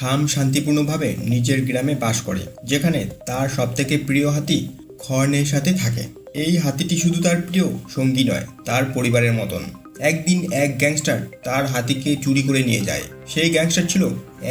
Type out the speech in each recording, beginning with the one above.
খাম শান্তিপূর্ণভাবে নিজের গ্রামে বাস করে, যেখানে তার সবথেকে প্রিয় হাতি খর্নের সাথে থাকে। এই হাতিটি শুধু তার প্রিয় সঙ্গী নয়, তার পরিবারের মতন। একদিন এক গ্যাংস্টার তার হাতিকে চুরি করে নিয়ে যায়। সেই গ্যাংস্টার ছিল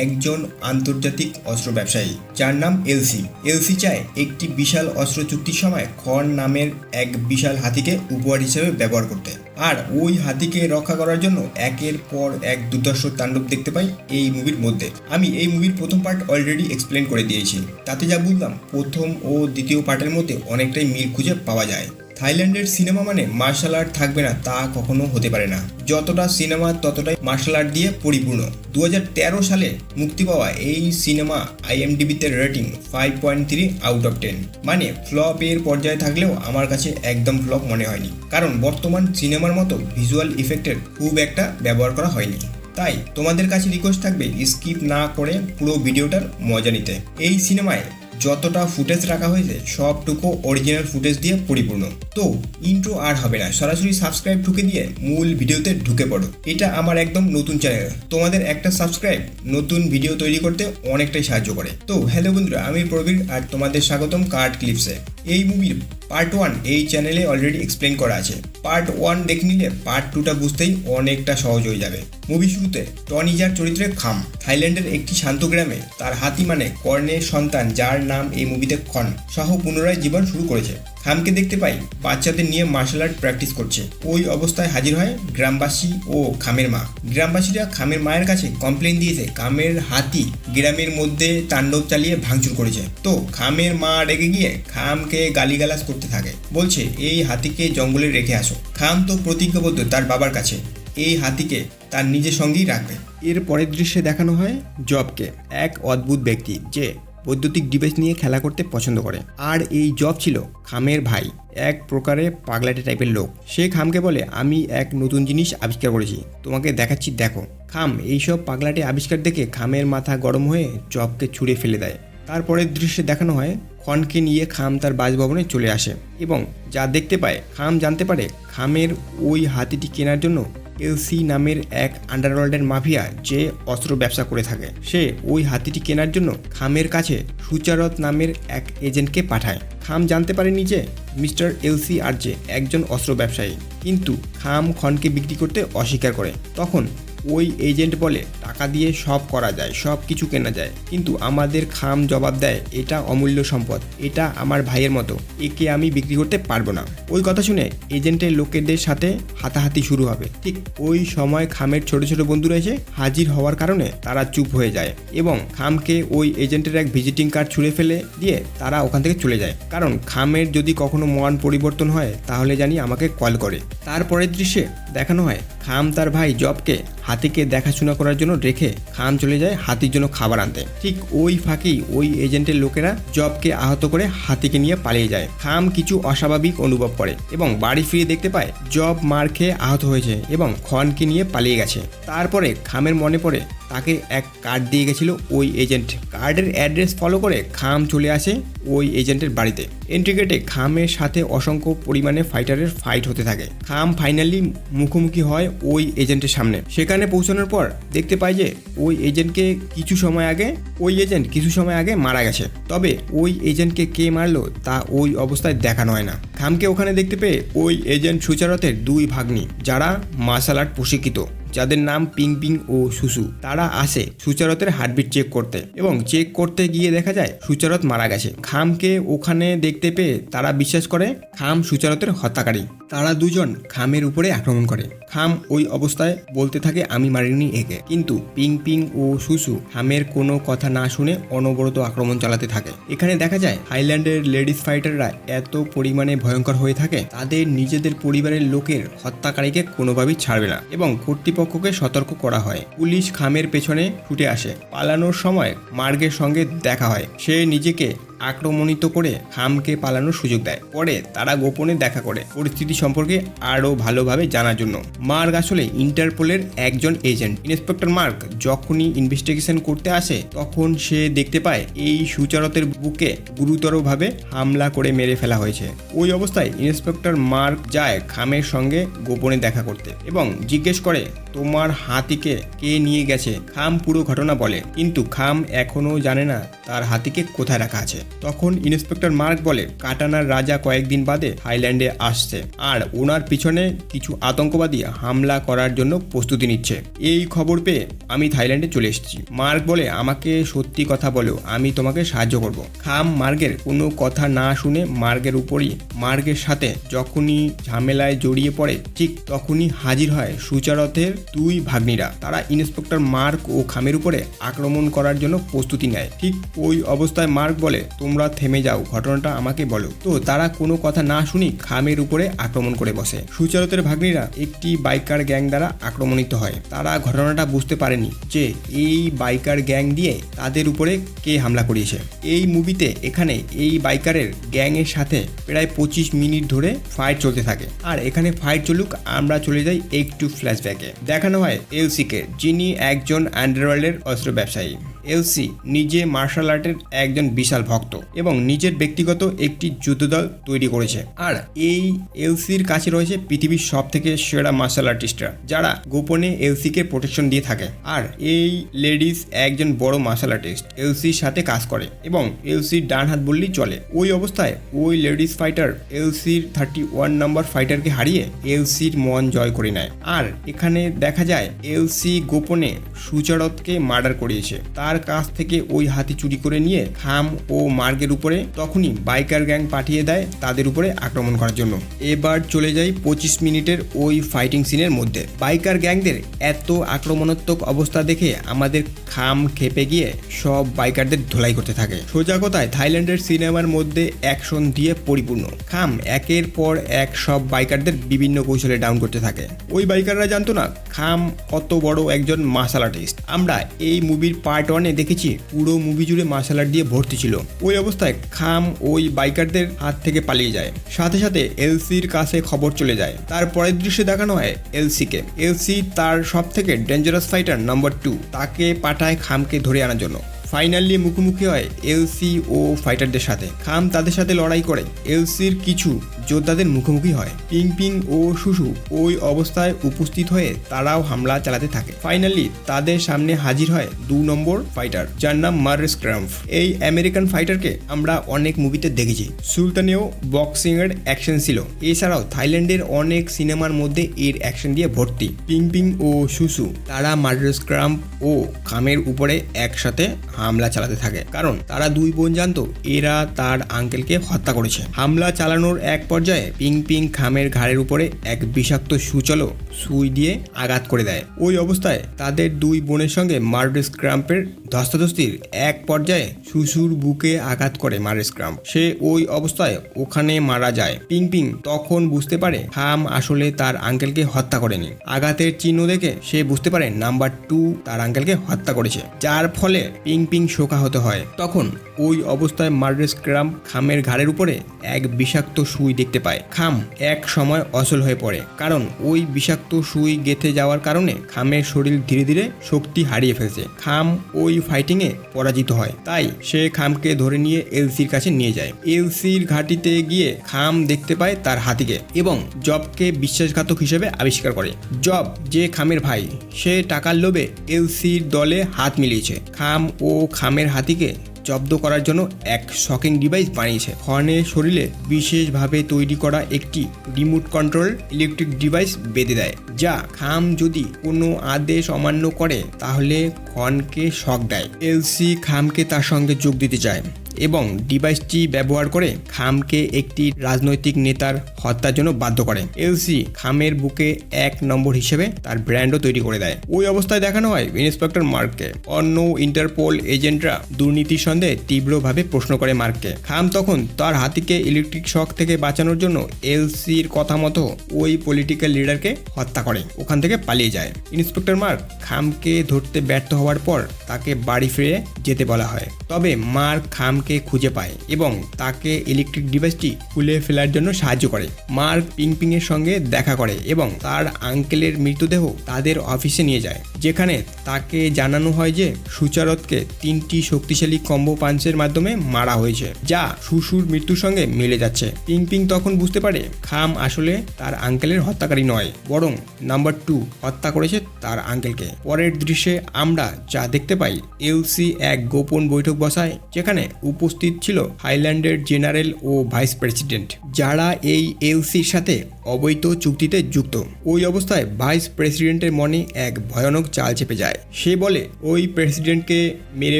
একজন আন্তর্জাতিক অস্ত্র ব্যবসায়ী, যার নাম এলসি। এলসি চায় একটি বিশাল অস্ত্র চুক্তির সময় খড় নামের এক বিশাল হাতিকে উপহার হিসেবে ব্যবহার করতে। আর ওই হাতিকে রক্ষা করার জন্য একের পর এক দুর্দর্শ তাণ্ডব দেখতে পাই এই মুভির মধ্যে। আমি এই মুভির প্রথম পার্ট অলরেডি এক্সপ্লেন করে দিয়েছি। তাতে যা বুঝলাম, প্রথম ও দ্বিতীয় পার্টের মধ্যে অনেকটাই মিল খুঁজে পাওয়া যায়। থাইল্যান্ডের সিনেমা মানে মার্শাল আর্ট থাকবে না, তা কখনো হতে পারে না। যতটা সিনেমা, ততটাই মার্শাল আর্ট দিয়ে পরিপূর্ণ। দু হাজার তেরো সালে মুক্তি পাওয়া এই cinema আইএমডিবিতে rating five point three out of ten. মানে ফ্লপ এর পর্যায়ে থাকলেও আমার কাছে একদম ফ্লপ মনে হয়নি। কারণ বর্তমান সিনেমার মতো ভিজুয়াল ইফেক্টের খুব একটা ব্যবহার করা হয়নি। তাই তোমাদের কাছে রিকোয়েস্ট থাকবে স্কিপ না করে পুরো ভিডিওটার মজা নিতে। এই সিনেমায় যতটা ফুটেজ রাখা হয়েছে, সবটুকু অরিজিনাল ফুটেজ দিয়ে পরিপূর্ণ। তো ইন্ট্রো আর হবে না। সরাসরি সাবস্ক্রাইব ঢুকে দিয়ে মূল ভিডিওতে ঢুকে পড়ো। এটা আমার একদম নতুন চ্যানেল তোমাদের একটা সাবস্ক্রাইব নতুন ভিডিও তৈরি করতে অনেকটাই সাহায্য করে। তো হ্যালো বন্ধুরা, আমি প্রবীর আর তোমাদের স্বাগতম কার্ড ক্লিপসে এই মুভির পার্ট ওয়ান এই চ্যানেলে অলরেডি এক্সপ্লেন করা আছে। পার্ট ওয়ান দেখে নিলে পার্ট টুটা বুঝতেই অনেকটা সহজ হয়ে যাবে। মুভি শুরুতে টনি যার চরিত্রে খাম, থাইল্যান্ডের একটি শান্ত গ্রামে তার হাতি মানে কর্ণের সন্তান যার নাম এই মুভিতে খন সহ পুনরায় জীবন শুরু করেছে। খামকে দেখতে পাই বাচ্চাদের নিয়ে মার্শাল আর্ট প্র্যাকটিস করছে। ওই অবস্থায় হাজির হয় গ্রামবাসী ও খামের মা। গ্রামবাসীরা খামের মায়ের কাছে কমপ্লেন দিয়েছে খামের হাতি গ্রামের মধ্যে তাণ্ডব চালিয়ে ভাঙচুর করেছে। তো খামের মা রেগে গিয়ে খামকে গালিগালাজ করতে থাকে। বলছে, এই হাতিকে জঙ্গলে রেখে আসো। খাম তো প্রতিজ্ঞাবদ্ধ তার বাবার কাছে। এই হাতিকে তার নিজের সঙ্গেই রাখবে। এর পরের দৃশ্যে দেখানো হয় জবকে, এক অদ্ভুত ব্যক্তি যে বৈদ্যুতিক ডিভাইস নিয়ে খেলা করতে পছন্দ করে। আর এই জব ছিল খামের ভাই, এক প্রকারে পাগলাটে টাইপের লোক। সে খামকে বলে, আমি এক নতুন জিনিস আবিষ্কার করেছি। তোমাকে দেখাচ্ছি, দেখো। খাম এইসব পাগলাটে আবিষ্কার দেখে খামের মাথা গরম হয়ে জবকে ছুঁড়ে ফেলে দেয়। তারপরের দৃশ্যে দেখানো হয় খনকে নিয়ে খাম তার বাসভবনে চলে আসে এবং যা দেখতে পায়, খাম জানতে পারে খামের ওই হাতিটি কেনার জন্য এলসি নামের এক আন্ডারওয়ার্ল্ডের মাফিয়া যে অস্ত্র ব্যবসা করে থাকে। সে ওই হাতিটি কেনার জন্য খামের কাছে সুচারত নামের এক এজেন্টকে পাঠায়। খাম জানতে পারেনি যে মিস্টার এলসি আর যে একজন অস্ত্র ব্যবসায়ী। কিন্তু খাম খনকে বিক্রি করতে অস্বীকার করে। তখন ওই এজেন্ট বলে, টাকা দিয়ে সব করা যায়, সব কিছু কেনা যায়। কিন্তু আমাদের খাম জবাব দেয়, এটা অমূল্য সম্পদ, এটা আমার ভাইয়ের মতো, একে আমি বিক্রি করতে পারব না। ওই কথা শুনে এজেন্টের লোকেদের সাথে হাতাহাতি শুরু হবে। ঠিক ওই সময় খামের ছোট ছোট বন্ধুরা এসে হাজির হওয়ার কারণে তারা চুপ হয়ে যায় এবং খামকে ওই এজেন্টের এক ভিজিটিং কার্ড ছুঁড়ে ফেলে দিয়ে তারা ওখান থেকে চলে যায়। কারণ খামের যদি কখনো মন পরিবর্তন হয়, তাহলে জানি আমাকে কল করে। তারপরের দৃশ্যে দেখানো হয় খাম তার ভাই জবকে হাতিকে দেখাশোনা করার জন্য রেখে খাম চলে যায় হাতির জন্য খাবার আনতে। ঠিক ওই ফাঁকেই ওই এজেন্টের লোকেরা জবকে আহত করে হাতিকে নিয়ে পালিয়ে যায়। খাম কিছু অস্বাভাবিক অনুভব করে এবং বাড়ি ফিরে দেখতে পায় জব মার খেয়ে আহত হয়েছে এবং খনকে নিয়ে পালিয়ে গেছে। তারপরে খামের মনে পড়ে তাকে এক কার্ড দিয়ে গেছিল ওই এজেন্ট। কার্ডের অ্যাড্রেস ফলো করে খাম চলে আসে ওই এজেন্টের বাড়িতে। এন্ট্রি গেটে খামের সাথে অসংখ্য পরিমাণে ফাইটারের ফাইট হতে থাকে। খাম ফাইনালি মুখোমুখি হয় ওই এজেন্টের সামনে। সেখানে পৌঁছানোর পর দেখতে পাই যে ওই এজেন্টকে কিছু সময় আগে, ওই এজেন্ট কিছু সময় আগে মারা গেছে। তবে ওই এজেন্টকে কে মারলো তা ওই অবস্থায় দেখানো হয় না। খামকে ওখানে দেখতে পেয়ে ওই এজেন্ট সুচারতের দুই ভাগ্নি, যারা মার্শাল আর্ট প্রশিক্ষিত। যাদের নাম পিং পিং ও সুসু, তারা আসে সুচারতের হার্টবিট চেক করতে এবং চেক করতে গিয়ে দেখা যায় সুচারত মারা গেছে। খামকে ওখানে দেখতে পেয়ে তারা বিশ্বাস করে খাম সুচারতের হত্যাকারী। তারা দুজন খামের উপরে আক্রমণ করে। খাম ওই অবস্থায় বলতে থাকে, আমি মারিনি একে। কিন্তু পিং পিং ও সুসু খামের কোনো কথা না শুনে অনবরত আক্রমণ চালাতে থাকে। এখানে দেখা যায়, হাইল্যান্ডের লেডিস ফাইটাররা এত পরিমাণে ভয়ঙ্কর হয়ে থাকে, তাদের নিজেদের পরিবারের লোকের হত্যাকারীকে কোনোভাবেই ছাড়বে না এবং কর্তৃপক্ষকে সতর্ক করা হয়। পুলিশ খামের পেছনে ছুটে আসে। পালানোর সময় মার্গের সঙ্গে দেখা হয়। সে নিজেকে আক্রমণিত করে খামকে পালানোর সুযোগ দেয়। পরে তারা গোপনে দেখা করে পরিস্থিতি সম্পর্কে আরও ভালোভাবে জানার জন্য। মার্গ আসলে ইন্টারপোলের একজন এজেন্ট। ইন্সপেক্টর মার্ক যখনই ইনভেস্টিগেশন করতে আসে, তখন সে দেখতে পায় এই সুচারতের বুকে গুরুতরভাবে হামলা করে মেরে ফেলা হয়েছে। ওই অবস্থায় ইন্সপেক্টর মার্ক যায় খামের সঙ্গে গোপনে দেখা করতে এবং জিজ্ঞেস করে তোমার হাতিকে কে নিয়ে গেছে? খাম পুরো ঘটনা বলে। কিন্তু খাম এখনও জানে না তার হাতিকে কোথায় রাখা আছে। তখন ইন্সপেক্টর মার্ক বলে, কাটানার রাজা কয়েকদিন বাদে থাইল্যান্ডে আসছে আর ওনার পিছনে কিছু আতঙ্কবাদী হামলা করার জন্য প্রস্তুতি নিচ্ছে। এই খবর পেয়ে আমি থাইল্যান্ডে চলে এসেছি। মার্ক বলে, আমাকে সত্যি কথা বলো, আমি তোমাকে সাহায্য করব। খাম মার্গের কোনো কথা না শুনে মার্গের উপরই, মার্গের সাথে যখনই ঝামেলায় জড়িয়ে পড়ে, ঠিক তখনই হাজির হয় সুচারথের দুই ভাগ্নিরা, তারা ইন্সপেক্টর মার্ক ও খামের উপরে আক্রমণ করার জন্য প্রস্তুতি নেয়। ঠিক ওই অবস্থায় মার্ক বলে, তোমরা থেমে যাও, ঘটনাটা আমাকে বলো। তো তারা কোনো কথা না শুনি খামের উপরে আক্রমণ করে বসে। সুচারতের ভাগ্নিরা একটি বাইকার গ্যাং দ্বারা আক্রমণিত হয়। তারা ঘটনাটা বুঝতে পারেনি যে এই বাইকার গ্যাং দিয়ে তাদের উপরে কে হামলা করিয়েছে। এই মুভিতে এখানে এই বাইকারের গ্যাংয়ের সাথে প্রায় পঁচিশ মিনিট ধরে ফাইট চলতে থাকে। আর এখানে ফাইট চলুক, আমরা চলে যাই একটু ফ্ল্যাশব্যাকে। দেখানো হয় এলসিকে যিনি একজন আন্ডারওয়ার্ল্ডের অস্ত্র ব্যবসায়ী। এলসি নিজে মার্শাল আর্টের একজন বিশাল ভক্ত এবং নিজের ব্যক্তিগত একটি যুদ্ধদল তৈরি করেছে। আর এই এলসির কাছে রয়েছে পৃথিবীর সব থেকে সেরা মার্শাল আর্টিস্টরা, যারা গোপনে এলসিকে প্রোটেকশন দিয়ে থাকে। আর এই লেডিস একজন বড় মার্শাল আর্টিস্ট, এলসির সাথে কাজ করে এবং এলসির ডান হাত বললেই চলে। ওই অবস্থায় ওই লেডিস ফাইটার এলসির থার্টি ওয়ান নাম্বার ফাইটারকে হারিয়ে এলসির মন জয় করে নেয়। আর এখানে দেখা যায়, এলসি গোপনে সুচারতকে মার্ডার করিয়েছে। তার কাছ থেকে ওই হাতি চুরি করে নিয়ে খাম ও মার্গের উপরে তখনই বাইকার গ্যাং পাঠিয়ে দেয় তাদের উপরে আক্রমণ করার জন্য। এবার চলে যাই পঁচিশ মিনিটের ওই ফাইটিং সিনের মধ্যে। বাইকার গ্যাংদের এত আক্রমণাত্মক অবস্থা দেখে আমাদের খাম খেপে গিয়ে সব বাইকারদের ধোলাই করতে থাকে। সোজা কথায় থাইল্যান্ডের সিনেমার মধ্যে অ্যাকশন দিয়ে পরিপূর্ণ। খাম একের পর এক সব বাইকারদের বিভিন্ন কৌশলে ডাউন করতে থাকে। ওই বাইকাররা জানতো না, খাম কত বড় একজন মার্শাল আর্টিস্ট আমরা এই মুভির পার্ট ওয়ানে দেখেছি, পুরো মুভি জুড়ে মার্শাল আর্ট দিয়ে ভর্তি ছিল। ওই অবস্থায় খাম ওই বাইকারদের হাত থেকে পালিয়ে যায়। সাথে সাথে এলসির কাছে খবর চলে যায়। তার পরের দৃশ্যে দেখানো হয় এলসিকে। এলসি তার সব থেকে ডেঞ্জারাস ফাইটার নাম্বার টু তাকে পাঠায় খামকে ধরে আনার জন্য। ফাইনালি মুখোমুখি হয় এলসি ও ফাইটারদের সাথে। খাম তাদের সাথে লড়াই করে। এলসির কিছু যোদ্ধাদের মুখোমুখি হয়। পিং পিং ও শুশু ওই অবস্থায় উপস্থিত হয়ে তারাও হামলা চালাতে থাকে। ফাইনালি তাদের সামনে হাজির হয় দু নম্বর ফাইটার যার নাম মার্রেস ক্রাম্ফ এই আমেরিকান ফাইটারকে আমরা অনেক মুভিতে দেখেছি। সুলতানেও বক্সিং এর অ্যাকশন ছিল। এছাড়াও থাইল্যান্ডের অনেক সিনেমার মধ্যে এর অ্যাকশন দিয়ে ভর্তি। পিং পিং ও সুসু, তারা মার্রেস ক্রাম্প ও খামের উপরে একসাথে হামলা চালাতে থাকে। কারণ তারা দুই বোন জানতো, এরা তার আঙ্কেলকে হত্যা করেছে। হামলা চালানোর এক পর্যায়ে পিং পিং খামের ঘাড়ের উপরে এক বিষাক্ত সুচলো সুই দিয়ে আঘাত করে দেয়। ওই অবস্থায় তাদের দুই বোনের সঙ্গে মার্ডেস ক্রাম্পের ধস্তাধস্তির এক পর্যায়ে শুশুর বুকে আঘাত করে মার্ডেস ক্রাম্প সে ওই অবস্থায় ওখানে মারা যায়। পিং পিং তখন বুঝতে পারে খাম আসলে তার আঙ্কেলকে হত্যা করেনি। আঘাতের চিহ্ন দেখে সে বুঝতে পারে নাম্বার টু তার আঙ্কেলকে হত্যা করেছে। যার ফলে পিং পিং শোকাহত হয়। তখন ওই অবস্থায় মার্ডেস ক্রাম্প খামের ঘাড়ের উপরে এক বিষাক্ত সুই দেখতে পায়। খাম এক সময় অচল হয়ে পড়ে। কারণ ওই বিষাক্ত সুই গেথে যাওয়ার কারণে খামের শরীর ধীরে ধীরে শক্তি হারিয়ে ফেলছে। খাম ওই ফাইটিংয়ে পরাজিত হয়। তাই সে খামকে ধরে নিয়ে এলসির কাছে নিয়ে যায়। এলসির ঘাটিতে গিয়ে খাম দেখতে পায় তার হাতিকে এবং জবকে বিশ্বাসঘাতক হিসেবে আবিষ্কার করে। জব, যে খামের ভাই, সে টাকার লোভে এলসির দলে হাত মিলিয়েছে। খাম ও খামের হাতিকে জব্দ করার জন্য এক শকিং ডিভাইস বানিয়েছে। হর্নের শরীরে বিশেষভাবে তৈরি করা একটি রিমোট কন্ট্রোল ইলেকট্রিক ডিভাইস বেঁধে দেয়, যা খাম যদি কোনো আদেশ অমান্য করে, তাহলে হর্নকে শক দেয়। এলসি খামকে তার সঙ্গে যোগ দিতে চায়। এবং ডিভাইসটি ব্যবহার করে খামকে একটি রাজনৈতিক নেতার হত্যার জন্য বাধ্য করে। এলসি খামের বুকে এক নম্বর হিসেবে তার ব্র্যান্ডও তৈরি করে দেয়। ওই অবস্থায় দেখানো হয় ইন্সপেক্টর মার্ককে। অন্য ইন্টারপোল এজেন্টরা দুর্নীতির সন্দেহে তীব্রভাবে প্রশ্ন করে মার্ককে। খাম তখন তার হাতিকে ইলেকট্রিক শক থেকে বাঁচানোর জন্য এলসির কথা মতো ওই পলিটিক্যাল লিডারকে হত্যা করে। ওখান থেকে পালিয়ে যায়। ইন্সপেক্টর মার্ক খামকে ধরতে ব্যর্থ হওয়ার পর তাকে বাড়ি ফিরে যেতে বলা হয়। তবে মার্ক খামকে খামকে খুঁজে পায় এবং তাকে ইলেকট্রিক ডিভাইসটি খুলে ফেলার জন্য সাহায্য করে। মার্ক পিংপিং এর সঙ্গে দেখা করে এবং তার আঙ্কেলের মৃতদেহ তাদের অফিসে নিয়ে যায়, যেখানে তাকে জানানো হয় যে সুচারতকে তিনটি শক্তিশালী কম্বো পাঞ্চের মাধ্যমে মারা হয়েছে, যা শুশুর মৃত্যুর সঙ্গে মিলে যাচ্ছে। পিংপিং তখন বুঝতে পারে খাম আসলে তার আঙ্কেলের হত্যাকারী নয়, বরং নাম্বার টু হত্যা করেছে তার আঙ্কেলকে। পরের দৃশ্যে আমরা যা দেখতে পাই, এলসি এক গোপন বৈঠক বসায়, যেখানে উপস্থিত ছিল হাইল্যান্ডের জেনারেল ও ভাইস প্রেসিডেন্ট, যারা এই এলসির সাথে অবৈধ চুক্তিতে যুক্ত। ওই অবস্থায় ভাইস প্রেসিডেন্টের মনে এক ভয়ানক চাল চেপে যায়। সে বলে, ওই প্রেসিডেন্টকে মেরে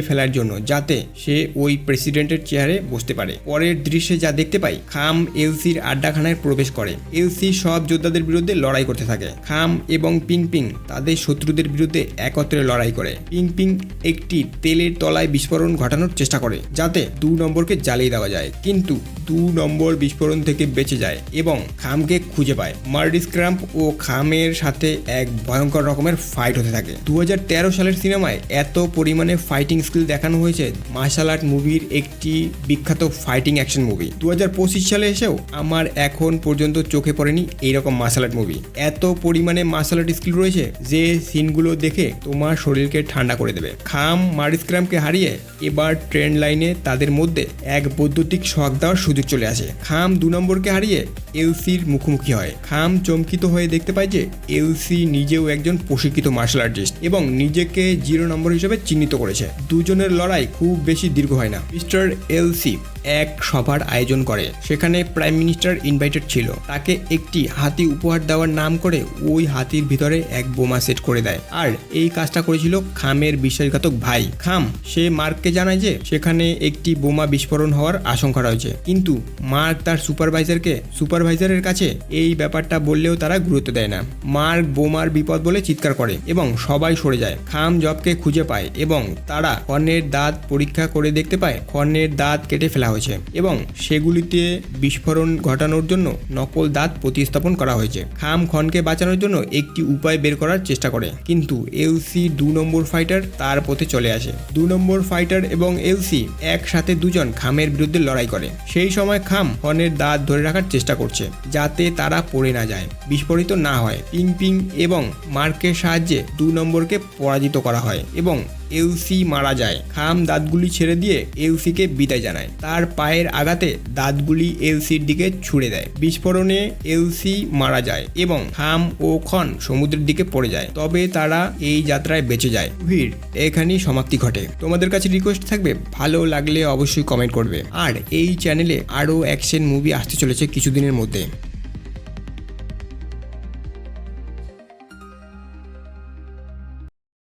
ফেলার জন্য, যাতে সে ওই প্রেসিডেন্টের চেয়ারে বসতে পারে। পরের দৃশ্যে যা দেখতে পাই, খাম এলসির আড্ডাখানায় প্রবেশ করে। এলসি সব যোদ্ধাদের বিরুদ্ধে লড়াই করতে থাকে। খাম এবং পিং পিং তাদের শত্রুদের বিরুদ্ধে একত্রে লড়াই করে। পিং পিং একটি তেলের তলায় বিস্ফোরণ ঘটানোর চেষ্টা করে, যাতে দু নম্বরকে জ্বালিয়ে দেওয়া যায়। কিন্তু দু নম্বর বিস্ফোরণ থেকে বেঁচে যায় এবং খামকে খুঁজে পায়। মার্ডিস ক্রাম্প ও খামের সাথে এক ভয়ঙ্কর রকমের ফাইট হতে থাকে। দুহাজার তেরো সালের সিনেমায় এত পরিমাণে ফাইটিং স্কিল দেখানো হয়েছে। মার্শাল আর্ট মুভির একটি বিখ্যাত ফাইটিং অ্যাকশন মুভি দুহাজার পঁচিশ সালে এসেও আমার এখন পর্যন্ত চোখে পড়েনি এইরকম মার্শাল আর্ট মুভি এত পরিমাণে মার্শাল আর্ট স্কিল রয়েছে যে সিনগুলো দেখে তোমার শরীরকে ঠান্ডা করে দেবে। খাম মারিস ক্রামকে হারিয়ে এবার ট্রেন লাইনে তাদের মধ্যে এক বৈদ্যুতিক শখ দেওয়ার সুযোগ চলে আসে। খাম দু নম্বরকে হারিয়ে এলসির মুখোমুখি হয়। খাম চমকিত হয়ে দেখতে পায় যে এলসি নিজেও একজন প্রশিক্ষিত মার্শাল আর্টিস্ট এবং নিজেকে জিরো নম্বর হিসেবে চিহ্নিত করেছে। দুজনের লড়াই খুব বেশি দীর্ঘ হয় না। মিস্টার এলসি এক সভার আয়োজন করে। সেখানে প্রাইম মিনিস্টার ইনভাইটেড ছিল। তাকে একটি হাতি উপহার দেওয়ার নাম করে ওই হাতির ভিতরে এক বোমা সেট করে দেয়। আর এই কাজটা করেছিল খামের বিশ্বাসঘাতক ভাই। খাম, সে মার্ককে জানায় যে সেখানে একটি বোমা বিস্ফোরণ হওয়ার আশঙ্কা রয়েছে। কিন্তু মার্ক তার সুপারভাইজারকে, সুপারভাইজারের কাছে এই ব্যাপারটা বললেও তারা গুরুত্ব দেয় না। মার্ক বোমার বিপদ বলে চিৎকার করে এবং সবাই সরে যায়। খাম জবকে খুঁজে পায় এবং তারা কর্ণের দাঁত পরীক্ষা করে দেখতে পায়। কর্ণের দাঁত কেটে ফেলা হয়েছে এবং সেগুলিতে বিস্ফোরণ ঘটানোর জন্য নকল দাঁত প্রতিস্থাপন করা হয়েছে। খাম খনকে বাঁচানোর জন্য একটি উপায় বের করার চেষ্টা করে, কিন্তু এলসি দু নম্বর ফাইটার তার পথে চলে আসে। দু নম্বর ফাইটার এবং এলসি একসাথে দুজন খামের বিরুদ্ধে লড়াই করে। সেই সময় খাম খনের দাঁত ধরে রাখার চেষ্টা করছে, যাতে তারা পড়ে না যায়, বিস্ফোরিত না হয়। পিং পিং এবং মার্কের সাহায্যে দু নম্বরকে পরাজিত করা হয় এবং এলসি মারা যায়। খাম দাঁতগুলি ছেড়ে দিয়ে এলসিকে বিদায় জানায়। তার পায়ের আঘাতে দাঁতগুলি এলসির দিকে ছুড়ে দেয়। বিস্ফোরণে এলসি মারা যায় এবং খাম ও খন সমুদ্রের দিকে পড়ে যায়। তবে তারা এই যাত্রায় বেঁচে যায়। ভিড় এখানেই সমাপ্তি ঘটে। তোমাদের কাছে রিকোয়েস্ট থাকবে, ভালো লাগলে অবশ্যই কমেন্ট করবে। আর এই চ্যানেলে আরও অ্যাকশন মুভি আসতে চলেছে কিছুদিনের মধ্যে।